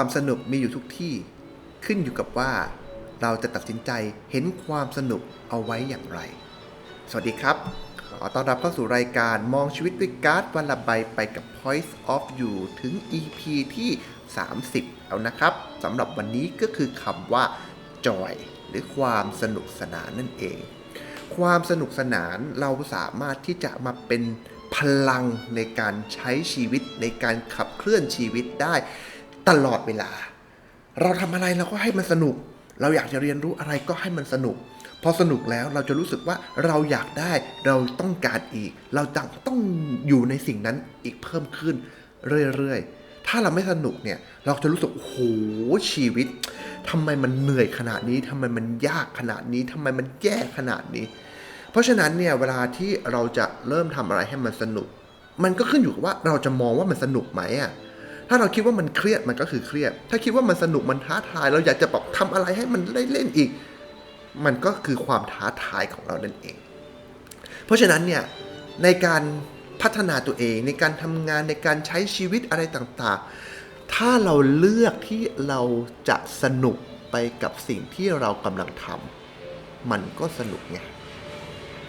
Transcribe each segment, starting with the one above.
ความสนุกมีอยู่ทุกที่ ขึ้นอยู่กับว่า เราจะตัดสินใจเห็นความสนุกเอาไว้อย่างไร สวัสดีครับ ขอต้อนรับเข้าสู่รายการมองชีวิตด้วยการ์ดวันละใบไปกับ Points of You ถึง EP ที่ 30แล้วนะครับสำหรับวันนี้ก็คือคำว่า joy หรือความสนุกสนานนั่นเอง ความสนุกสนานเราสามารถที่จะมาเป็นพลังในการใช้ชีวิตในการขับเคลื่อนชีวิตได้ ตลอดเวลา เราทำอะไรเราก็ให้มันสนุก เราอยากจะเรียนรู้อะไรก็ให้มันสนุก พอสนุกแล้วเราจะรู้สึกว่าเราอยากได้เราต้องการอีก เราจะต้องอยู่ในสิ่งนั้นอีกเพิ่มขึ้นเรื่อยๆ ถ้าเราไม่สนุกเนี่ยเราจะรู้สึกโอ้โหชีวิตทำไมมันเหนื่อยขนาดนี้ทำไมมันยากขนาดนี้ทำไมมันแย่ขนาดนี้ เพราะฉะนั้นเนี่ยเวลาที่เราจะเริ่มทำอะไรให้มันสนุก มันก็ขึ้นอยู่กับว่าเราจะมองว่ามันสนุกไหมอะ ถ้าเราคิดว่ามันเครียดมันก็คือเครียด ถ้าคิดว่ามันสนุกมันท้าทาย เราอยากจะแบบทำอะไรให้มันได้เล่นอีก มันก็คือความท้าทายของเรานั่นเอง เพราะฉะนั้นเนี่ยในการพัฒนาตัวเองในการทำงานในการใช้ชีวิตอะไรต่างๆ ถ้าเราเลือกที่เราจะสนุกไปกับสิ่งที่เรากำลังทำมันก็สนุกไง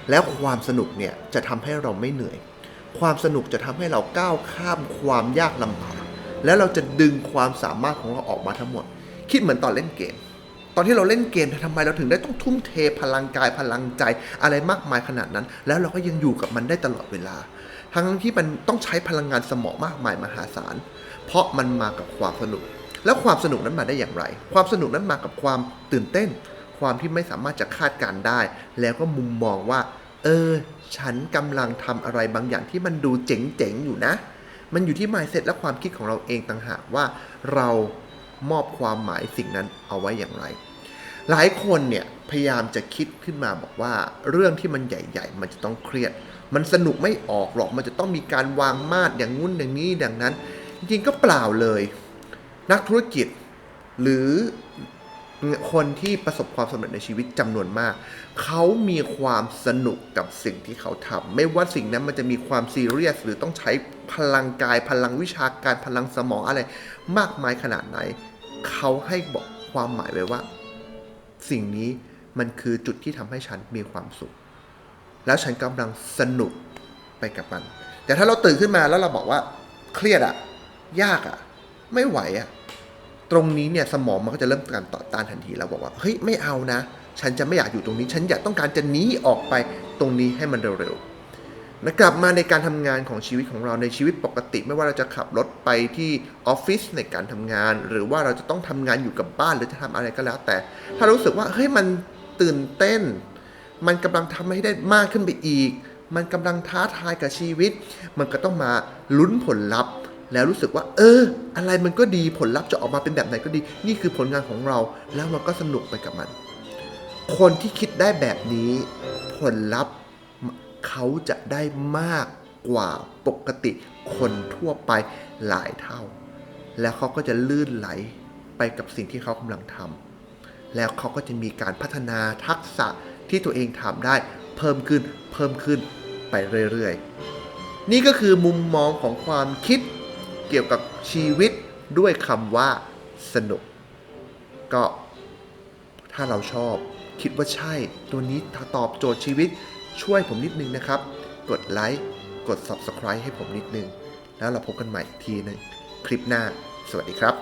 แล้วความสนุกเนี่ยจะทำให้เราไม่เหนื่อย ความสนุกจะทำให้เราก้าวข้ามความยากลำบาก แล้วเราจะดึงความสามารถของเราออกมาทั้งหมด คิดเหมือนตอนเล่นเกม ตอนที่เราเล่นเกมทำไมเราถึงได้ต้องทุ่มเทพลังกายพลังใจอะไรมากมายขนาดนั้น แล้วเราก็ยังอยู่กับมันได้ตลอดเวลา ทั้งที่มันต้องใช้พลังงานสมองมากมายมหาศาล เพราะมันมากับความสนุก แล้วความสนุกนั้นมาได้อย่างไร ความสนุกนั้นมากับความตื่นเต้น ความที่ไม่สามารถจะคาดการได้ แล้วก็มุมมองว่า เออ ฉันกำลังทำอะไรบางอย่างที่มันดูเจ๋งๆอยู่นะ มันอยู่ที่ mindset และความคิดของเราเองต่างหากว่าเรามอบความหมายสิ่งนั้นเอาไว้อย่างไร หลายคนเนี่ยพยายามจะคิดขึ้นมาบอกว่า เรื่องที่มันใหญ่ ๆ มันจะต้องเครียด มันสนุกไม่ออกหรอกมันจะต้องมีการวางมาดอย่างงุ้นอย่างนี้ดังนั้น จริงๆก็เปล่าเลย นักธุรกิจหรือ คนที่ประสบความสำเร็จในชีวิตจำนวนมาก เขามีความสนุกกับสิ่งที่เขาทำไม่ว่าสิ่งนั้นมันจะมีความซีเรียส หรือต้องใช้พลังกาย พลังวิชาการพลังสมองอะไร มากมายขนาดไหน เขาให้บอกความหมายไว้ว่า สิ่งนี้มันคือจุดที่ทำให้ฉันมีความสุข แล้วฉันกำลังสนุกไปกับมัน แต่ถ้าเราตื่นขึ้นมาแล้วเราบอกว่า เครียดอะยากอะไม่ไหวอะ ตรงนี้เนี่ยสมองมันก็จะเริ่มการต่อต้านทันทีแล้วบอกว่าเฮ้ยไม่เอานะ ฉันจะไม่อยากอยู่ตรงนี้ ฉันอยากต้องการจะหนีออกไปตรงนี้ให้มันเร็วๆนะกลับมาในการทำงานของชีวิตของเราในชีวิตปกติ ไม่ว่าเราจะขับรถไปที่ออฟฟิศในการทำงาน หรือว่าเราจะต้องทำงานอยู่กับบ้านหรือจะทำอะไรก็แล้ว แต่ ถ้ารู้สึกว่าเฮ้ยมันตื่นเต้น มันกำลังทำให้ได้มากขึ้นไปอีก มันกำลังท้าทายกับชีวิต มันก็ต้องมาลุ้นผลลัพธ์ แล้วรู้สึกว่า เออ อะไรมันก็ดีผลลัพธ์จะออกมาเป็นแบบไหนก็ดี นี่คือผลงานของเรา แล้วมันก็สนุกไปกับมัน คนที่คิดได้แบบนี้ ผลลัพธ์เขาจะได้มากกว่าปกติคนทั่วไปหลายเท่า แล้วเขาก็จะลื่นไหลไปกับสิ่งที่เขากำลังทำแล้วเขาก็จะมีการพัฒนาทักษะที่ตัวเองทำได้ เพิ่มขึ้นเพิ่มขึ้นไปเรื่อยๆ นี่ก็คือมุมมองของความคิด เกี่ยวกับชีวิตด้วยคำว่าสนุก ก็ถ้าเราชอบคิดว่าใช่ ตัวนี้ตอบโจทย์ชีวิตช่วยผมนิดนึงนะครับ กดไลค์กด Subscribe ให้ผมนิดนึง แล้วเราพบกันใหม่อีกทีนึงคลิปหน้า สวัสดีครับ